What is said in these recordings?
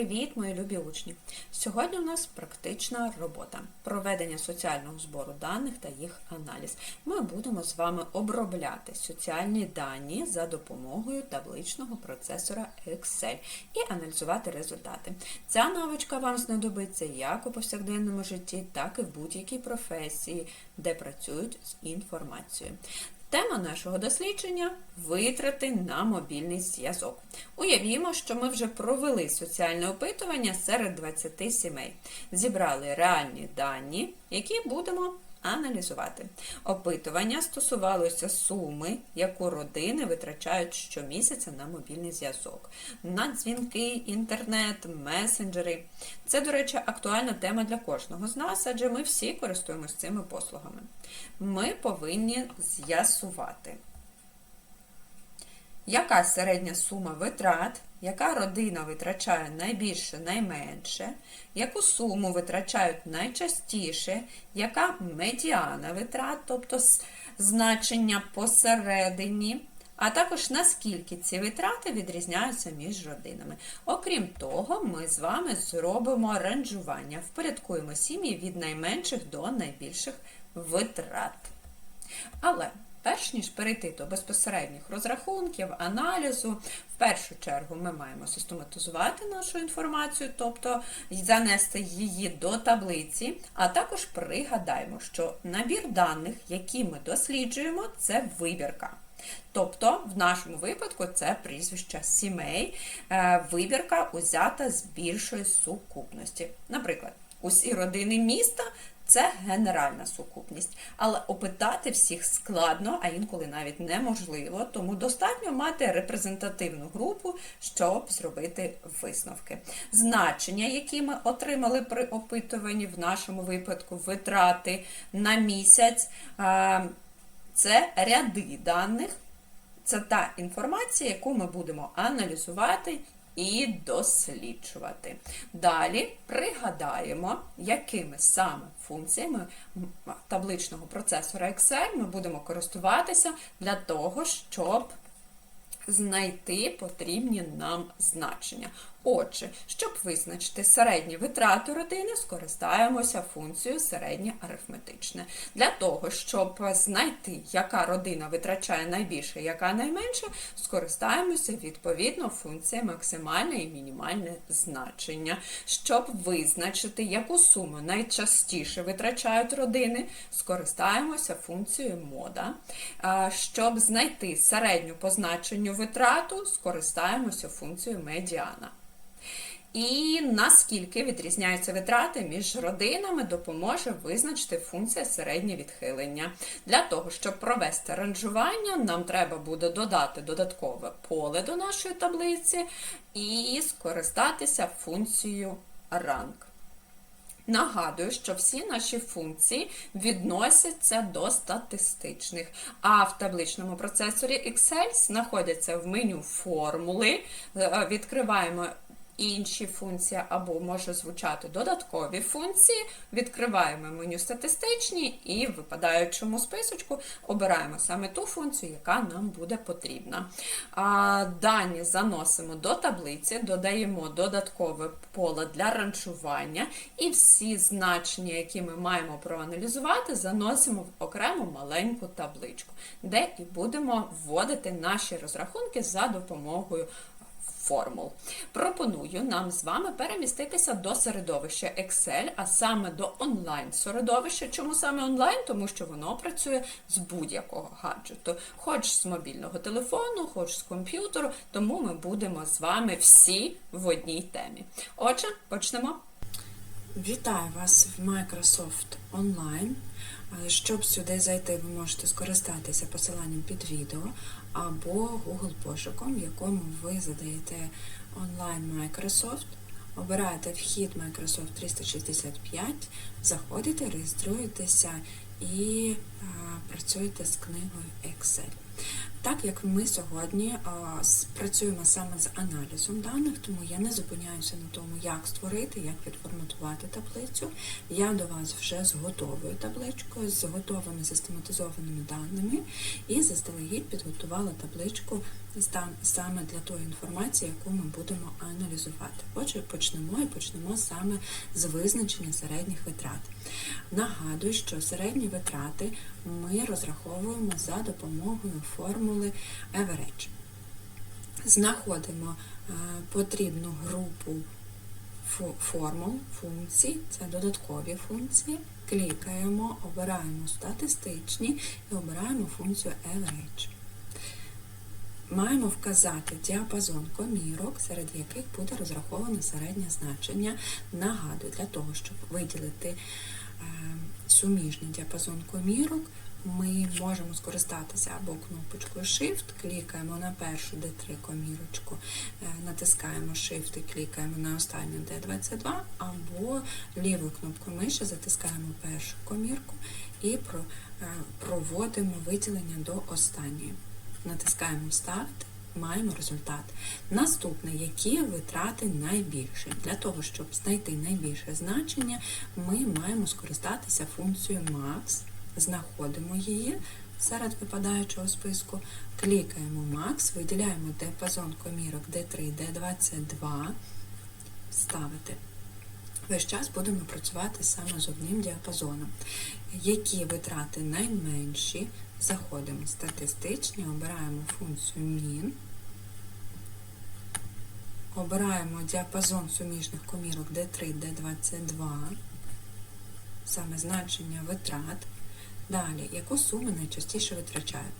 Привіт, мої любі учні! Сьогодні у нас практична робота проведення соціального збору даних та їх аналіз. Ми будемо з вами обробляти соціальні дані за допомогою табличного процесора Excel і аналізувати результати. Ця навичка вам знадобиться як у повсякденному житті, так і в будь-якій професії, де працюють з інформацією. Тема нашого дослідження витрати на мобільний зв'язок. Уявімо, що ми вже провели соціальне опитування серед 20 сімей, зібрали реальні дані, які будемо аналізувати. Опитування стосувалося суми, яку родини витрачають щомісяця на мобільний зв'язок, на дзвінки, інтернет, месенджери. Це, до речі, актуальна тема для кожного з нас, адже ми всі користуємося цими послугами. Ми повинні з'ясувати. Яка середня сума витрат, яка родина витрачає найбільше, найменше, яку суму витрачають найчастіше, яка медіана витрат, тобто значення посередині, а також наскільки ці витрати відрізняються між родинами. Окрім того, ми з вами зробимо ранжування, впорядкуємо сім'ї від найменших до найбільших витрат. Але Перш ніж перейти до безпосередніх розрахунків, аналізу, в першу чергу ми маємо систематизувати нашу інформацію, тобто занести її до таблиці, а також пригадаємо, що набір даних, які ми досліджуємо, це вибірка. Тобто, в нашому випадку це прізвища сімей, е, вибірка узята з більшої сукупності. Наприклад, усі родини міста це генеральна сукупність. Але опитати всіх складно, а інколи навіть неможливо, тому достатньо мати репрезентативну групу, щоб зробити висновки. Значення, які ми отримали при опитуванні, в нашому випадку витрати на місяць, це ряди даних. Це та інформація, яку ми будемо аналізувати і досліджувати. Далі пригадаємо, якими саме функціями табличного процесора Excel ми будемо користуватися для того, щоб знайти потрібні нам значення. Отже, щоб визначити середні витрати родини, скористаємося функцією середнє арифметичне. Для того, щоб знайти, яка родина витрачає найбільше, яка найменше, скористаємося відповідно функцією максимальне і мінімальне значення. Щоб визначити, яку суму найчастіше витрачають родини, скористаємося функцією мода. Щоб знайти середню позначенню витрату, скористаємося функцією медіана. І наскільки відрізняються витрати між родинами, допоможе визначити функція середнє відхилення. Для того, щоб провести ранжування, нам треба буде додати додаткове поле до нашої таблиці і скористатися функцією ранг. Нагадую, що всі наші функції відносяться до статистичних, а в табличному процесорі Excel знаходяться в меню формули. Е, відкриваємо інші функції, або може звучати додаткові функції. Відкриваємо меню статистичні і в випадаючому списочку обираємо саме ту функцію, яка нам буде потрібна. Дані заносимо до таблиці, додаємо додаткове поле для ранжування, і всі значення, які ми маємо проаналізувати, заносимо в окрему маленьку табличку, де і будемо вводити наші розрахунки за допомогою формул. Пропоную нам з вами переміститися до середовища Excel, а саме до онлайн-середовища. Чому саме онлайн? Тому що воно працює з будь-якого гаджету, хоч з мобільного телефону, хоч з комп'ютеру, тому ми будемо з вами всі в одній темі. Отже, почнемо. Вітаю вас в Microsoft Online. Щоб сюди зайти, ви можете скористатися посиланням під відео або Google пошуком, в якому ви задаєте онлайн Microsoft, обираєте вхід Microsoft 365, заходите, реєструєтеся і працюєте з книгою Excel. Так як ми сьогодні а, працюємо саме з аналізом даних, тому я не зупиняюся на тому, як створити, як відформатувати таблицю. Я до вас вже з готовою табличкою, з готовими систематизованими даними і заздалегідь підготувала табличку саме для тої інформації, яку ми будемо аналізувати. Отже, почнемо і почнемо саме з визначення середніх витрат. Нагадую, що середні витрати ми розраховуємо за допомогою формули average. Знаходимо е, потрібну групу формул, функцій, це додаткові функції. Клікаємо, обираємо статистичні і обираємо функцію average. Маємо вказати діапазон комірок, серед яких буде розраховано середнє значення. Нагадую, для того, щоб виділити суміжний діапазон комірок, ми можемо скористатися або кнопочкою Shift, клікаємо на першу D3 комірочку, е, натискаємо Shift і клікаємо на останню D22, або лівою кнопкою миші затискаємо першу комірку і е, проводимо виділення до останньої. Натискаємо Вставити, маємо результат. Наступне, які витрати найбільше. Для того, щоб знайти найбільше значення, ми маємо скористатися функцією Max, знаходимо її серед випадаючого списку, клікаємо Max, виділяємо діапазон комірок D3, D22, ставити. Весь час будемо працювати саме з одним діапазоном. Які витрати найменші? Заходимо в статистичні, обираємо функцію min, обираємо діапазон суміжних комірок D3, D22, саме значення витрат. Далі, яку суму найчастіше витрачають?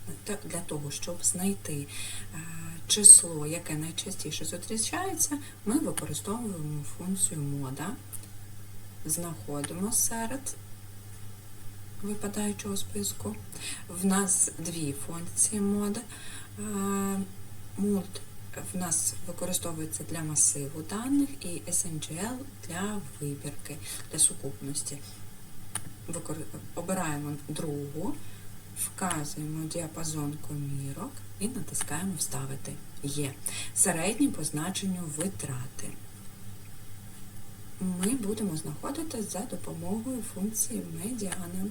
Для того, щоб знайти е, число, яке найчастіше зустрічається, ми використовуємо функцію мода, знаходимо серед випадаючого списку. В нас дві функції мода. Мульт в нас використовується для масиву даних і SMGL для вибірки, для сукупності. Обираємо другу, вказуємо діапазон комірок і натискаємо Вставити. Є. Середні по значенню витрати. Ми будемо знаходити за допомогою функції медіана.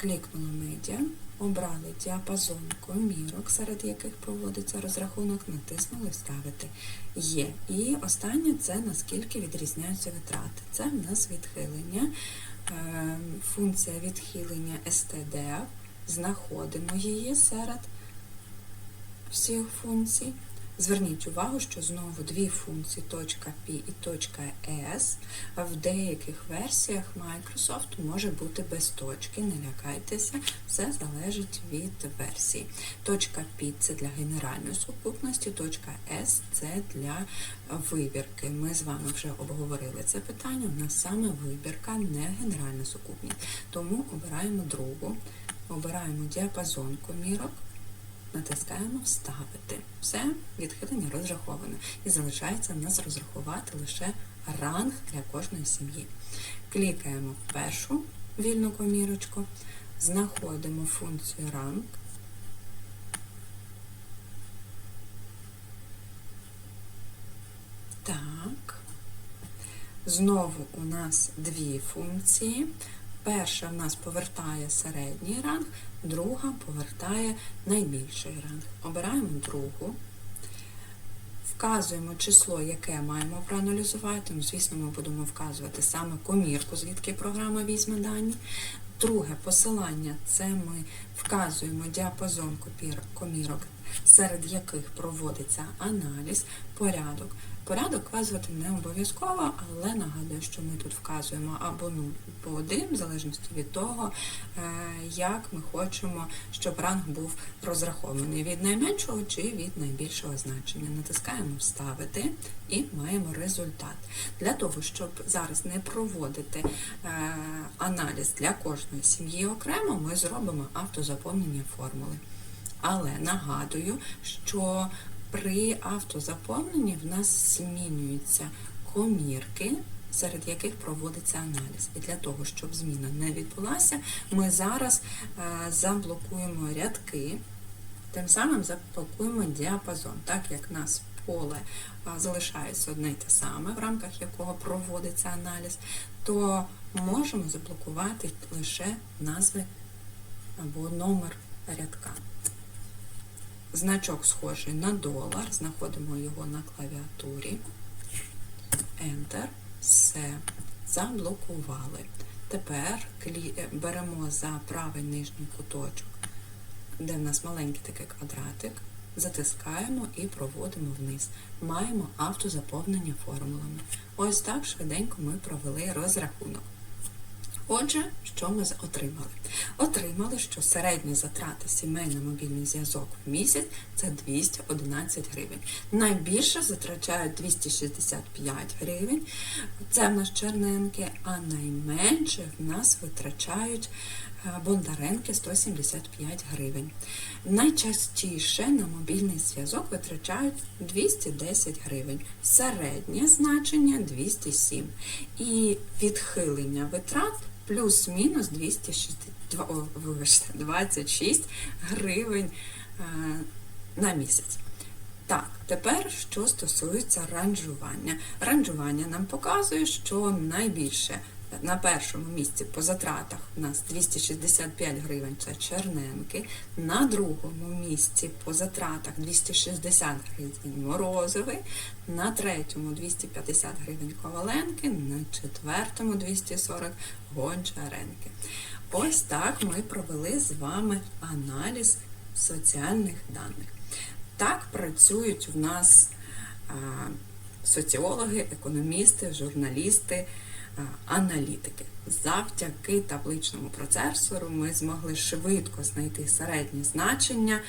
Клікнули медіа, обрали діапазон комірок, серед яких проводиться розрахунок, натиснули Вставити. Є. І останнє це наскільки відрізняються витрати. Це в нас відхилення, е, функція відхилення STD. Знаходимо її серед всіх функцій. Зверніть увагу, що знову дві функції .p і .s в деяких версіях Microsoft може бути без точки, не лякайтеся, все залежить від версії. .p це для генеральної сукупності, .s це для вибірки. Ми з вами вже обговорили це питання. У нас саме вибірка, не генеральна сукупність. Тому обираємо другу, обираємо діапазон комірок. Натискаємо Вставити. Все, відхилення розраховане. І залишається в нас розрахувати лише ранг для кожної сім'ї. Клікаємо в першу вільну комірочку, знаходимо функцію ранг. Так. Знову у нас дві функції. Перша в нас повертає середній ранг, друга повертає найбільший ранг. Обираємо другу, вказуємо число, яке маємо проаналізувати. Ну, звісно, ми будемо вказувати саме комірку, звідки програма візьме дані. Друге посилання це ми вказуємо діапазон комірок, серед яких проводиться аналіз, порядок. Порядок вказувати не обов'язково, але нагадую, що ми тут вказуємо або ну, по один, в залежності від того, е, як ми хочемо, щоб ранг був розрахований від найменшого чи від найбільшого значення. Натискаємо Вставити і маємо результат. Для того, щоб зараз не проводити е, аналіз для кожної сім'ї окремо, ми зробимо автозаповнення формули. Але нагадую, що при автозаповненні в нас змінюються комірки, серед яких проводиться аналіз. І для того, щоб зміна не відбулася, ми зараз е, заблокуємо рядки, тим самим заблокуємо діапазон, так як нас поле залишається одне й те саме, в рамках якого проводиться аналіз, то можемо заблокувати лише назви або номер рядка. Значок схожий на долар, знаходимо його на клавіатурі. Enter. Все. Заблокували. Тепер е, беремо за правий нижній куточок, де в нас маленький такий квадратик, затискаємо і проводимо вниз. Маємо автозаповнення формулами. Ось так швиденько ми провели розрахунок. Отже, що ми отримали? Отримали, що середні затрати сімей на мобільний зв'язок в місяць це 211 гривень. Найбільше затрачають 265 гривень. Це в нас черненки, а найменше в нас витрачають е, бондаренки 175 гривень. Найчастіше на мобільний зв'язок витрачають 210 гривень. Середнє значення 207. І відхилення витрат плюс-мінус 260, два- о, вибачте, 26 гривень е, на місяць. Так, тепер що стосується ранжування. Ранжування нам показує, що найбільше на першому місці по затратах у нас 265 гривень це черненки, на другому місці по затратах 260 гривень морозовий, на третьому 250 гривень коваленки, на четвертому 240 гончаренки. Ось так ми провели з вами аналіз соціальних даних. Так працюють в нас соціологи, економісти, журналісти, аналітики. Завдяки табличному процесору ми змогли швидко знайти середнє значення,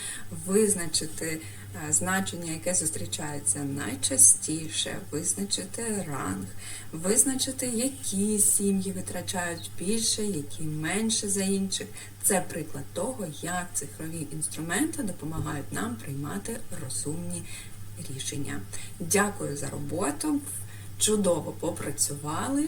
визначити е, значення, яке зустрічається найчастіше, визначити ранг, визначити, які сім'ї витрачають більше, які менше за інших. Це приклад того, як цифрові інструменти допомагають нам приймати розумні рішення. Дякую за роботу. Чудово попрацювали.